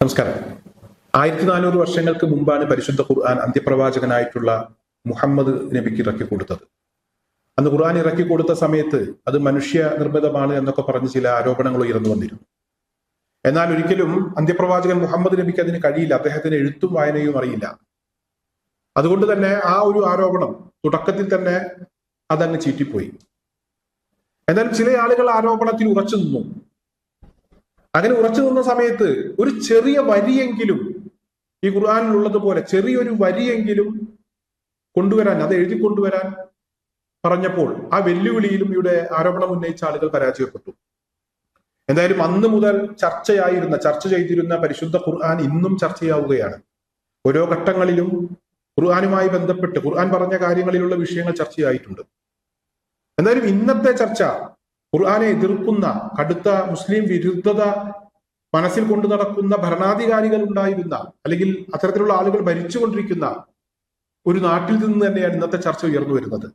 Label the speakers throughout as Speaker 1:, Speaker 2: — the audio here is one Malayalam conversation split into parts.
Speaker 1: നമസ്കാരം. ആയിരത്തി നാനൂറ് വർഷങ്ങൾക്ക് മുമ്പാണ് പരിശുദ്ധ ഖുർആൻ അന്ത്യപ്രവാചകനായിട്ടുള്ള മുഹമ്മദ് നബിക്ക് ഇറക്കി കൊടുത്തത്. അന്ന് ഖുർആൻ ഇറക്കി കൊടുത്ത സമയത്ത് അത് മനുഷ്യ നിർമ്മിതമാണ് എന്നൊക്കെ പറഞ്ഞ് ചില ആരോപണങ്ങൾ ഉയർന്നു വന്നിരുന്നു. എന്നാൽ ഒരിക്കലും അന്ത്യപ്രവാചകൻ മുഹമ്മദ് നബിക്ക് അതിന് കഴിയില്ല. അദ്ദേഹത്തിന് എഴുത്തും വായനയും അറിയില്ല. അതുകൊണ്ട് തന്നെ ആ ഒരു ആരോപണം തുടക്കത്തിൽ തന്നെ അതങ്ങ് ചീറ്റിപ്പോയി. എന്നാൽ ചില ആളുകൾ ആരോപണത്തിൽ ഉറച്ചു നിന്നു. അങ്ങനെ ഉറച്ചു നിന്ന സമയത്ത് ഒരു ചെറിയ വരിയെങ്കിലും ഈ ഖുർആാനിലുള്ളതുപോലെ ചെറിയൊരു വരിയെങ്കിലും കൊണ്ടുവരാൻ അത് എഴുതി കൊണ്ടുവരാൻ പറഞ്ഞപ്പോൾ ആ വെല്ലുവിളിയിലും ഇവിടെ ആരോപണം ഉന്നയിച്ച ആളുകൾ പരാജയപ്പെട്ടു. എന്തായാലും അന്ന് മുതൽ ചർച്ചയായിരുന്ന ചർച്ച ചെയ്തിരുന്ന പരിശുദ്ധ ഖുർആൻ ഇന്നും ചർച്ചയാവുകയാണ്. ഓരോ ഘട്ടങ്ങളിലും ഖുർആാനുമായി ബന്ധപ്പെട്ട് ഖുർആൻ പറഞ്ഞ കാര്യങ്ങളിലുള്ള വിഷയങ്ങൾ ചർച്ചയായിട്ടുണ്ട്. എന്തായാലും ഇന്നത്തെ ചർച്ച ഖുർആനെ എതിർക്കുന്ന കടുത്ത മുസ്ലിം വിരുദ്ധത മനസ്സിൽ കൊണ്ടു നടക്കുന്ന ഭരണാധികാരികൾ ഉണ്ടായിരുന്ന അല്ലെങ്കിൽ അത്തരത്തിലുള്ള ആളുകൾ ഭരിച്ചുകൊണ്ടിരിക്കുന്ന ഒരു നാട്ടിൽ നിന്ന് തന്നെയാണ് ഇന്നത്തെ ചർച്ച ഉയർന്നു വരുന്നത്.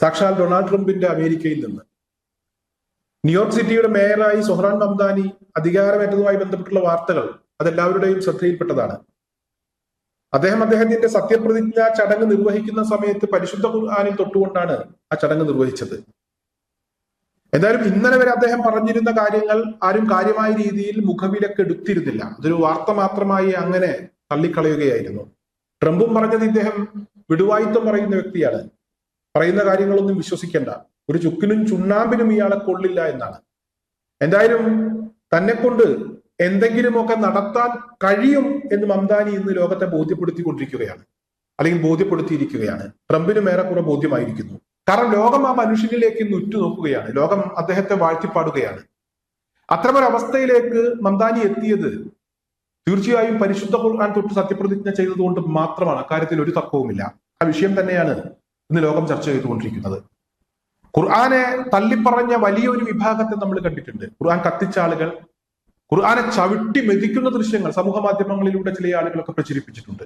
Speaker 1: സാക്ഷാൽ ഡൊണാൾഡ് ട്രംപിന്റെ അമേരിക്കയിൽ നിന്ന്. ന്യൂയോർക്ക് സിറ്റിയുടെ മേയറായി സൊഹ്റാൻ മംദാനി അധികാരമേറ്റതുമായി ബന്ധപ്പെട്ടുള്ള വാർത്തകൾ അതെല്ലാവരുടെയും ശ്രദ്ധയിൽപ്പെട്ടതാണ്. അദ്ദേഹം അദ്ദേഹത്തിന്റെ സത്യപ്രതിജ്ഞ ചടങ്ങ് നിർവഹിക്കുന്ന സമയത്ത് പരിശുദ്ധ ഖുർആാനിൽ തൊട്ടുകൊണ്ടാണ് ആ ചടങ്ങ് നിർവഹിച്ചത്. എന്തായാലും ഇന്നലെ വരെ അദ്ദേഹം പറഞ്ഞിരുന്ന കാര്യങ്ങൾ ആരും കാര്യമായ രീതിയിൽ മുഖവിലൊക്കെ എടുത്തിരുന്നില്ല. അതൊരു വാർത്ത മാത്രമായി അങ്ങനെ തള്ളിക്കളയുകയായിരുന്നു. ട്രംപും പറഞ്ഞത് ഇദ്ദേഹം വിടുവായിത്വം പറയുന്ന വ്യക്തിയാണ്. പറയുന്ന കാര്യങ്ങളൊന്നും വിശ്വസിക്കേണ്ട. ഒരു ചുക്കിനും ചുണ്ണാമ്പിനും ഇയാളെ കൊള്ളില്ല എന്നാണ്. എന്തായാലും തന്നെ കൊണ്ട് എന്തെങ്കിലുമൊക്കെ നടത്താൻ കഴിയും എന്ന് മംദാനി ഇന്ന് ലോകത്തെ ബോധ്യപ്പെടുത്തിക്കൊണ്ടിരിക്കുകയാണ്. അല്ലെങ്കിൽ ബോധ്യപ്പെടുത്തിയിരിക്കുകയാണ്. ട്രംപിനും ഏറെക്കുറെ ബോധ്യമായിരിക്കുന്നു. കാരണം ലോകം ആ മനുഷ്യനിലേക്ക് ഇന്ന് ഉറ്റുനോക്കുകയാണ്. ലോകം അദ്ദേഹത്തെ വാഴ്ത്തിപ്പാടുകയാണ്. അത്തരമൊരവസ്ഥയിലേക്ക് മംദാനി എത്തിയത് തീർച്ചയായും പരിശുദ്ധ ഖുർആൻ തൊട്ട് സത്യപ്രതിജ്ഞ ചെയ്തതുകൊണ്ട് മാത്രമാണ്. അക്കാര്യത്തിൽ ഒരു തർക്കവുമില്ല. ആ വിഷയം തന്നെയാണ് ഇന്ന് ലോകം ചർച്ച ചെയ്തുകൊണ്ടിരിക്കുന്നത്. ഖുർആനെ തള്ളിപ്പറഞ്ഞ വലിയൊരു വിഭാഗത്തെ നമ്മൾ കണ്ടിട്ടുണ്ട്. ഖുർആൻ കത്തിച്ച ആളുകൾ ഖുർആനെ ചവിട്ടി മെതിക്കുന്ന ദൃശ്യങ്ങൾ സമൂഹ മാധ്യമങ്ങളിലൂടെ ചില ആളുകളൊക്കെ പ്രചരിപ്പിച്ചിട്ടുണ്ട്.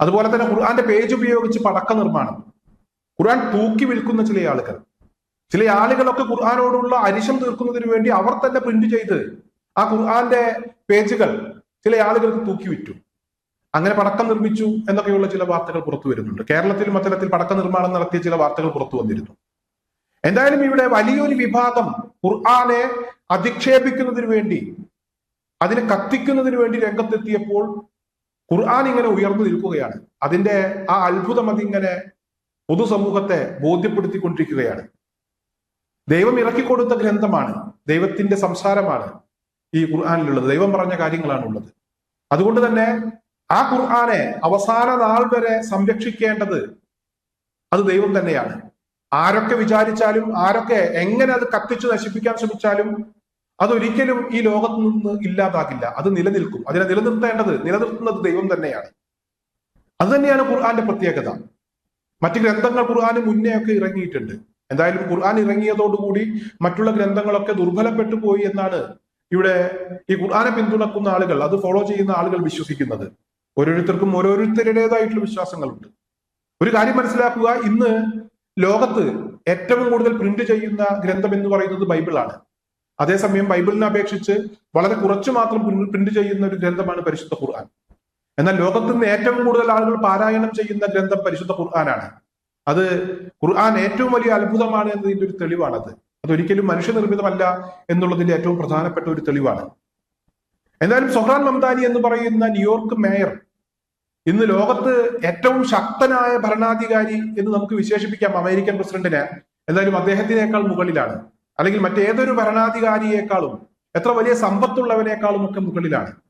Speaker 1: അതുപോലെ തന്നെ ഖുർആന്റെ പേജ് ഉപയോഗിച്ച് പടക്ക നിർമ്മാണം. ഖുർആൻ തൂക്കി വിൽക്കുന്ന ചില ആളുകൾ. ചില ആളുകളൊക്കെ ഖുർആാനോടുള്ള അരിശം തീർക്കുന്നതിന് വേണ്ടി അവർ തന്നെ പ്രിന്റ് ചെയ്ത് ആ ഖുർആന്റെ പേജുകൾ ചില ആളുകൾക്ക് തൂക്കി വിറ്റു. അങ്ങനെ പടക്കം നിർമ്മിച്ചു എന്നൊക്കെയുള്ള ചില വാർത്തകൾ പുറത്തു വരുന്നുണ്ട്. കേരളത്തിൽ അത്തരത്തിൽ പടക്ക നിർമ്മാണം നടത്തിയ ചില വാർത്തകൾ പുറത്തു വന്നിരുന്നു. എന്തായാലും ഇവിടെ വലിയൊരു വിഭാഗം ഖുർആനെ അധിക്ഷേപിക്കുന്നതിന് വേണ്ടി അതിനെ കത്തിക്കുന്നതിന് വേണ്ടി രംഗത്തെത്തിയപ്പോൾ ഖുർആൻ ഇങ്ങനെ ഉയർന്നു നിൽക്കുകയാണ്. അതിന്റെ ആ അത്ഭുതം അതിങ്ങനെ പൊതുസമൂഹത്തെ ബോധ്യപ്പെടുത്തിക്കൊണ്ടിരിക്കുകയാണ്. ദൈവം ഇറക്കിക്കൊടുത്ത ഗ്രന്ഥമാണ് ദൈവത്തിന്റെ സംസാരമാണ് ഈ ഖുർആാനിലുള്ളത്. ദൈവം പറഞ്ഞ കാര്യങ്ങളാണ് ഉള്ളത് അതുകൊണ്ട് തന്നെ ആ ഖുർആാനെ അവസാന നാൾ വരെ സംരക്ഷിക്കേണ്ടത് അത് ദൈവം തന്നെയാണ്. ആരൊക്കെ വിചാരിച്ചാലും ആരൊക്കെ എങ്ങനെ അത് കത്തിച്ചു നശിപ്പിക്കാൻ ശ്രമിച്ചാലും അതൊരിക്കലും ഈ ലോകത്ത് നിന്ന് ഇല്ലാതാകില്ല. അത് നിലനിൽക്കും. അതിനെ നിലനിർത്തേണ്ടത് നിലനിർത്തുന്നത് ദൈവം തന്നെയാണ്. അത് തന്നെയാണ് ഖുർആന്റെ പ്രത്യേകത. മറ്റ് ഗ്രന്ഥങ്ങൾ ഖുർആാന് മുന്നേ ഒക്കെ ഇറങ്ങിയിട്ടുണ്ട്. എന്തായാലും ഖുർആൻ ഇറങ്ങിയതോടുകൂടി മറ്റുള്ള ഗ്രന്ഥങ്ങളൊക്കെ ദുർബലപ്പെട്ടു പോയി എന്നാണ് ഇവിടെ ഈ ഖുർആനെ പിന്തുണക്കുന്ന ആളുകൾ അത് ഫോളോ ചെയ്യുന്ന ആളുകൾ വിശ്വസിക്കുന്നത്. ഓരോരുത്തർക്കും ഓരോരുത്തരുടേതായിട്ടുള്ള വിശ്വാസങ്ങളുണ്ട്. ഒരു കാര്യം മനസ്സിലാക്കുക ഇന്ന് ലോകത്ത് ഏറ്റവും കൂടുതൽ പ്രിന്റ് ചെയ്യുന്ന ഗ്രന്ഥം എന്ന് പറയുന്നത് ബൈബിളാണ്. അതേസമയം ബൈബിളിനെ അപേക്ഷിച്ച് വളരെ കുറച്ചു മാത്രം പ്രിന്റ് ചെയ്യുന്ന ഒരു ഗ്രന്ഥമാണ് പരിശുദ്ധ ഖുർആൻ. എന്നാൽ ലോകത്ത് നിന്ന് ഏറ്റവും കൂടുതൽ ആളുകൾ പാരായണം ചെയ്യുന്ന ഗ്രന്ഥം പരിശുദ്ധ ഖുർആനാണ്. അത് ഖുർആൻ ഏറ്റവും വലിയ അത്ഭുതമാണ് എന്നതിന്റെ ഒരു തെളിവാണത്. അതൊരിക്കലും മനുഷ്യനിർമ്മിതമല്ല എന്നുള്ളതിന്റെ ഏറ്റവും പ്രധാനപ്പെട്ട ഒരു തെളിവാണ്. എന്തായാലും സൊഹ്റാൻ മംദാനി എന്ന് പറയുന്ന ന്യൂയോർക്ക് മേയർ ഇന്ന് ലോകത്ത് ഏറ്റവും ശക്തനായ ഭരണാധികാരി എന്ന് നമുക്ക് വിശേഷിപ്പിക്കാം അമേരിക്കൻ പ്രസിഡന്റിനെ. എന്തായാലും അദ്ദേഹത്തിനേക്കാൾ മുകളിലാണ്. അല്ലെങ്കിൽ മറ്റേതൊരു ഭരണാധികാരിയേക്കാളും എത്ര വലിയ സമ്പത്തുള്ളവനേക്കാളും ഒക്കെ മുകളിലാണ്.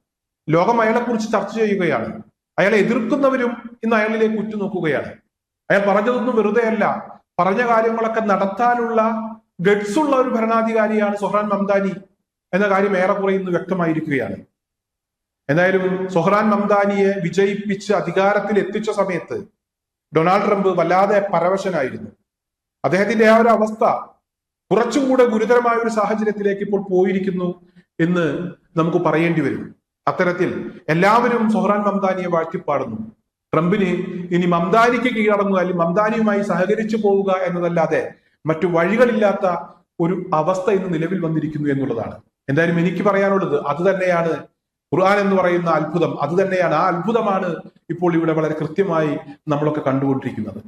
Speaker 1: ലോകം അയാളെക്കുറിച്ച് ചർച്ച ചെയ്യുകയാണ്. അയാളെ എതിർക്കുന്നവരും ഇന്ന് അയാളിലേക്ക് ഉറ്റുനോക്കുകയാണ്. അയാൾ പറഞ്ഞതൊന്നും വെറുതെയല്ല. പറഞ്ഞ കാര്യങ്ങളൊക്കെ നടത്താനുള്ള ഗഡ്സ് ഉള്ള ഒരു ഭരണാധികാരിയാണ് സൊഹ്റാൻ മംദാനി എന്ന കാര്യം ഏറെക്കുറെ ഇന്ന് വ്യക്തമായിരിക്കുകയാണ്. എന്തായാലും സൊഹ്റാൻ മംദാനിയെ വിജയിപ്പിച്ച് അധികാരത്തിൽ എത്തിച്ച സമയത്ത് ഡൊണാൾഡ് ട്രംപ് വല്ലാതെ പരവശനായിരുന്നു. അദ്ദേഹത്തിന്റെ ആ ഒരു അവസ്ഥ കുറച്ചും കൂടെ ഗുരുതരമായ ഒരു സാഹചര്യത്തിലേക്ക് ഇപ്പോൾ പോയിരിക്കുന്നു എന്ന് നമുക്ക് പറയേണ്ടി വരും. അത്തരത്തിൽ എല്ലാവരും സൊഹ്റാൻ മംദാനിയെ വാഴ്ത്തിപ്പാടുന്നു. ട്രംപിന് ഇനി മംദാനിക്ക് കീഴടങ്ങുക അല്ലെങ്കിൽ മംദാനിയുമായി സഹകരിച്ചു പോവുക എന്നതല്ലാതെ മറ്റു വഴികളില്ലാത്ത ഒരു അവസ്ഥ ഇന്ന് നിലവിൽ വന്നിരിക്കുന്നു എന്നുള്ളതാണ്. എന്തായാലും എനിക്ക് പറയാനുള്ളത് അത് തന്നെയാണ്. ഖുർആൻ എന്ന് പറയുന്ന അത്ഭുതം. അത് തന്നെയാണ്. ആ അത്ഭുതമാണ് ഇപ്പോൾ ഇവിടെ വളരെ കൃത്യമായി നമ്മളൊക്കെ കണ്ടുകൊണ്ടിരിക്കുന്നത്.